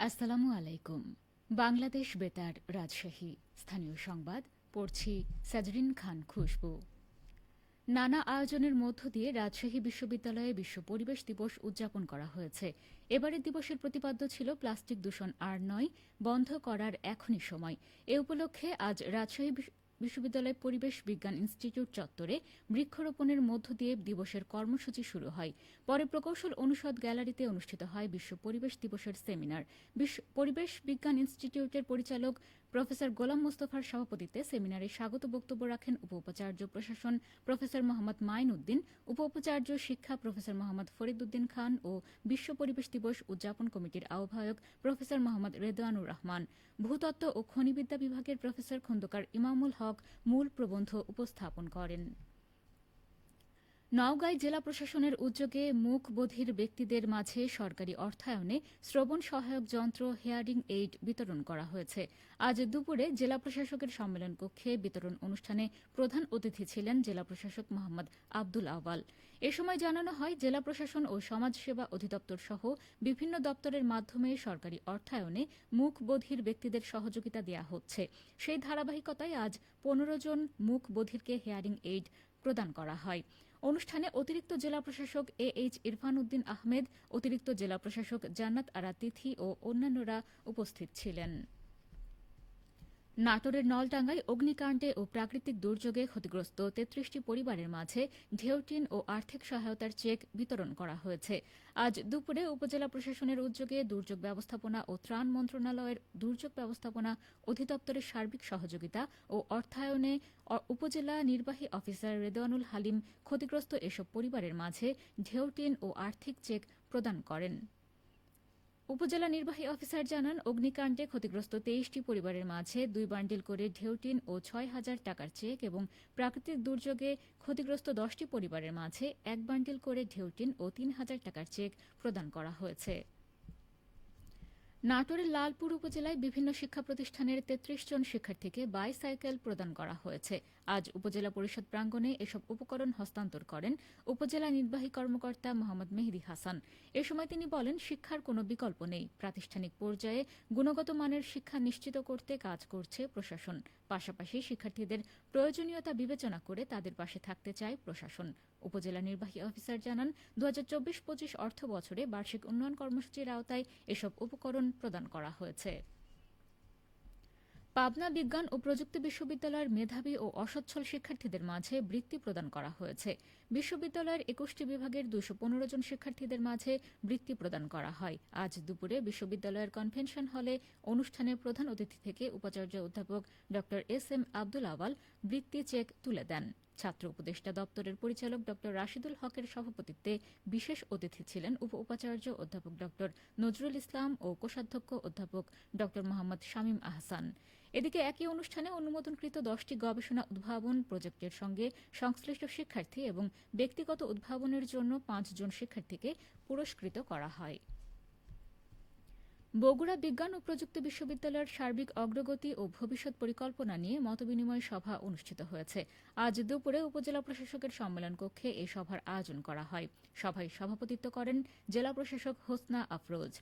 আসসালামু আলাইকুম। বাংলাদেশ বেতার রাজশাহী। স্থানীয় সংবাদ, পড়ছি সাজরিন খান খুশবু। নানা আয়োজনের মধ্য দিয়ে রাজশাহী বিশ্ববিদ্যালয়ে বিশ্ব পরিবেশ দিবস উদযাপন করা হয়েছে। এবারের দিবসের প্রতিপাদ্য ছিল প্লাস্টিক দূষণ আর নয়, বন্ধ করার এখনই সময়। এ উপলক্ষে আজ রাজশাহী বিশ্ববিদ্যালয় পরিবেশ বিজ্ঞান ইনস্টিটিউট চত্বরে বৃক্ষরোপণের মধ্য দিয়ে দিবসের কর্মসূচি শুরু হয়। পরে প্রকৌশল অনুষদ গ্যালারিতে অনুষ্ঠিত হয় বিশ্ব পরিবেশ দিবসের সেমিনার। পরিবেশ বিজ্ঞান ইনস্টিটিউটের পরিচালক প্রফেসর গোলাম মোস্তফার সভাপতিত্বে সেমিনারে স্বাগত বক্তব্য রাখেন উপ উপাচার্য প্রশাসন প্রফেসর মোহাম্মদ মাইন উদ্দিন উপ উপাচার্য শিক্ষা প্রফেসর মোহাম্মদ ফরিদ উদ্দিন খান ও বিশ্ব পরিবেশ দিবস উদযাপন কমিটির আহ্বায়ক প্রফেসর মোহাম্মদ রেদওয়ানুর রহমান। ভূতত্ত্ব ও খনিবিদ্যা বিভাগের প্রফেসর খন্দকার ইমামুল হক মূল প্রবন্ধ উপস্থাপন করেন। নওগাঁয় জেলা প্রশাসনের উদ্যোগে মুখ বধির ব্যক্তিদের মাঝে সরকারি অর্থায়নে শ্রবণ সহায়ক যন্ত্র, হেয়ারিং এইড বিতরণ করা হয়েছে। আজ দুপুরে জেলা প্রশাসকের সম্মেলন কক্ষে বিতরণ অনুষ্ঠানে প্রধান অতিথি ছিলেন জেলা প্রশাসক মোহাম্মদ আব্দুল আওয়াল। এ সময় জানানো হয়, জেলা প্রশাসন ও সমাজসেবা অধিদপ্তর সহ বিভিন্ন দপ্তরের মাধ্যমে সরকারি অর্থায়নে মুখ বধির ব্যক্তিদের সহযোগিতা দেওয়া হচ্ছে। সেই ধারাবাহিকতায় আজ পনেরো জন মুখ বধিরকে হেয়ারিং এইড প্রদান করা হয়। অনুষ্ঠানে অতিরিক্ত জেলা প্রশাসক এ এইচ ইরফান উদ্দিন আহমেদ, অতিরিক্ত জেলা প্রশাসক জান্নাত আরা তিথি ও অন্যান্যরা উপস্থিত ছিলেন। নাটোরের নলডাঙ্গায় অগ্নিকাণ্ডে ও প্রাকৃতিক দুর্যোগে ক্ষতিগ্রস্ত তেত্রিশটি পরিবারের মাঝে ঢেউটিন ও আর্থিক সহায়তার চেক বিতরণ করা হয়েছে। আজ দুপুরে উপজেলা প্রশাসনের উদ্যোগে দুর্যোগ ব্যবস্থাপনা ও ত্রাণ মন্ত্রণালয়ের দুর্যোগ ব্যবস্থাপনা অধিদপ্তরের সার্বিক সহযোগিতা ও অর্থায়নে উপজেলা নির্বাহী অফিসার রেদওয়ানুল হালিম ক্ষতিগ্রস্ত এসব পরিবারের মাঝে ঢেউটিন ও আর্থিক চেক প্রদান করেন। উপজেলা নির্বাহী অফিসার জানান, অগ্নিকাণ্ডে ক্ষতিগ্রস্ত তেইশটি পরিবারের মাঝে দুই বান্ডিল করে ঢেউটিন ও ছয় হাজার টাকার চেক এবং প্রাকৃতিক দুর্যোগে ক্ষতিগ্রস্ত দশটি পরিবারের মাঝে এক বান্ডিল করে ঢেউটিন ও তিন হাজার টাকার চেক প্রদান করা হয়েছে। নাটোরের লালপুর উপজেলায় বিভিন্ন শিক্ষা প্রতিষ্ঠানের তেত্রিশ জন শিক্ষার্থীকে বাইসাইকেল প্রদান করা হয়েছে। আজ উপজেলা পরিষদ প্রাঙ্গণে এসব উপকরণ হস্তান্তর করেন উপজেলা নির্বাহী কর্মকর্তা মোহাম্মদ মেহেদি হাসান। এ সময় তিনি বলেন, শিক্ষার কোনো বিকল্প নেই। প্রাতিষ্ঠানিক পর্যায়ে গুণগত মানের শিক্ষা নিশ্চিত করতে কাজ করছে প্রশাসন। পাশাপাশি শিক্ষার্থীদের প্রয়োজনীয়তা বিবেচনা করে তাদের পাশে থাকতে চায় প্রশাসন। উপজেলা নির্বাহী অফিসার জানান দু হাজার চব্বিশ পঁচিশ অর্থ বছরে বার্ষিক উন্নয়ন কর্মসূচির আওতায় এসব উপকরণ প্রদান করা হয়েছে। পাবনা বিজ্ঞান ও প্রযুক্তি বিশ্ববিদ্যালয়ের মেধাবী ও অসচ্ছল শিক্ষার্থীদের মাঝে বৃত্তি প্রদান করা হয়েছে। বিশ্ববিদ্যালয়ের একুশটি বিভাগের দুশো পনেরো জন শিক্ষার্থীদের মাঝে বৃত্তি প্রদান করা হয়। আজ দুপুরে বিশ্ববিদ্যালয়ের কনভেনশন হলে অনুষ্ঠানে প্রধান অতিথি থেকে উপাচার্য অধ্যাপক ড এস এম আব্দুল আওয়াল বৃত্তি চেক তুলে দেন। ছাত্র উপদেষ্টা দপ্তরের পরিচালক ড রাশিদুল হকের সভাপতিত্বে বিশেষ অতিথি ছিলেন উপ উপাচার্য অধ্যাপক ড নজরুল ইসলাম ও কোষাধ্যক্ষ অধ্যাপক ড মোহাম্মদ শামীম আহসান। এদিকে একই অনুষ্ঠানে অনুমোদনকৃত দশটি গবেষণা উদ্ভাবন প্রজেক্টের সঙ্গে সংশ্লিষ্ট শিক্ষার্থী এবং ব্যক্তিগত উদ্ভাবনের জন্য পাঁচজন শিক্ষার্থীকে পুরস্কৃত করা হয়। বগুড়া বিজ্ঞান ও প্রযুক্তি বিশ্ববিদ্যালয়ের সার্বিক অগ্রগতি ও ভবিষ্যৎ পরিকল্পনা নিয়ে মতবিনিময় সভা অনুষ্ঠিত হয়েছে। আজ দুপুরে উপজেলা প্রশাসকের সম্মেলন কক্ষে এই সভার আয়োজন করা হয়। সভায় সভাপতিত্ব করেন জেলা প্রশাসক হোসনা আফরোজ।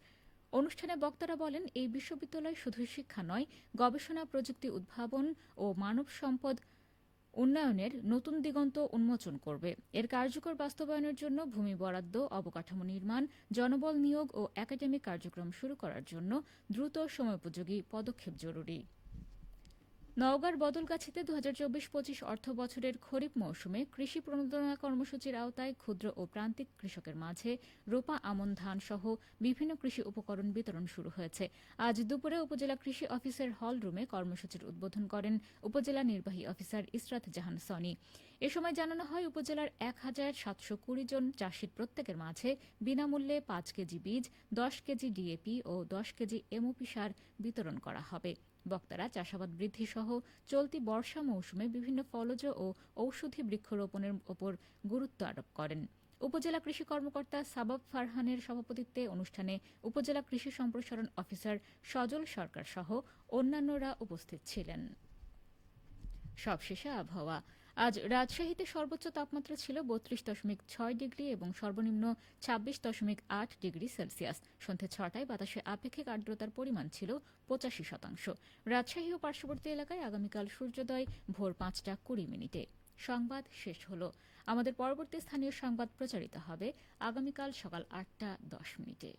অনুষ্ঠানে বক্তারা বলেন, এই বিশ্ববিদ্যালয় শুধু শিক্ষা নয়, গবেষণা, প্রযুক্তি উদ্ভাবন ও মানব সম্পদ উন্নয়নের নতুন দিগন্ত উন্মোচন করবে। এর কার্যকর বাস্তবায়নের জন্য ভূমি বরাদ্দ, অবকাঠামো নির্মাণ, জনবল নিয়োগ ও একাডেমিক কার্যক্রম শুরু করার জন্য দ্রুত সময়োপযোগী পদক্ষেপ জরুরি। নওগাঁর বদলগাছিতে দু হাজার চব্বিশ পঁচিশ অর্থ বছরের খরিফ মৌসুমে কৃষি প্রণোদনা কর্মসূচির আওতায় ক্ষুদ্র ও প্রান্তিক কৃষকের মাঝে রোপা আমন ধান সহ বিভিন্ন কৃষি উপকরণ বিতরণ শুরু হয়েছে। আজ দুপুরে উপজেলা কৃষি অফিসের হল রুমে কর্মসূচির উদ্বোধন করেন উপজেলা নির্বাহী অফিসার ইসরাত জাহান সনি। এ সময় জানানো হয়, উপজেলার এক হাজার সাতশো কুড়ি জন চাষির প্রত্যেকের মাঝে বিনামূল্যে পাঁচ কেজি বীজ, দশ কেজি ডিএপি ও দশ কেজি এমওপি সার বিতরণ করা হবে। বক্তারা চাষাবাদ বৃদ্ধি সহ চলতি বর্ষা মৌসুমে বিভিন্ন ফলজ ও ঔষধি বৃক্ষরোপণের ওপর গুরুত্ব আরোপ করেন। উপজেলা কৃষি কর্মকর্তা সাবাব ফারহানের সভাপতিত্বে অনুষ্ঠানে উপজেলা কৃষি সম্প্রসারণ অফিসার সজল সরকার সহ অন্যান্যরা উপস্থিত ছিলেন। সবশেষে আবহাওয়া। আজ রাজশাহীতে সর্বোচ্চ তাপমাত্রা ছিল বত্রিশ দশমিক ছয় ডিগ্রি এবং সর্বনিম্ন ছাব্বিশ দশমিক আট ডিগ্রি সেলসিয়াস। সন্ধ্যে ছটায় বাতাসে আপেক্ষিক আর্দ্রতার পরিমাণ ছিল পঁচাশি শতাংশ। রাজশাহী ও পার্শ্ববর্তী এলাকায় আগামীকাল সূর্যোদয় ভোর পাঁচটা কুড়ি মিনিটে। সংবাদ শেষ হল। আমাদের পরবর্তী স্থানীয় সংবাদ প্রচারিত হবে আগামীকাল সকাল আটটা দশ মিনিটে।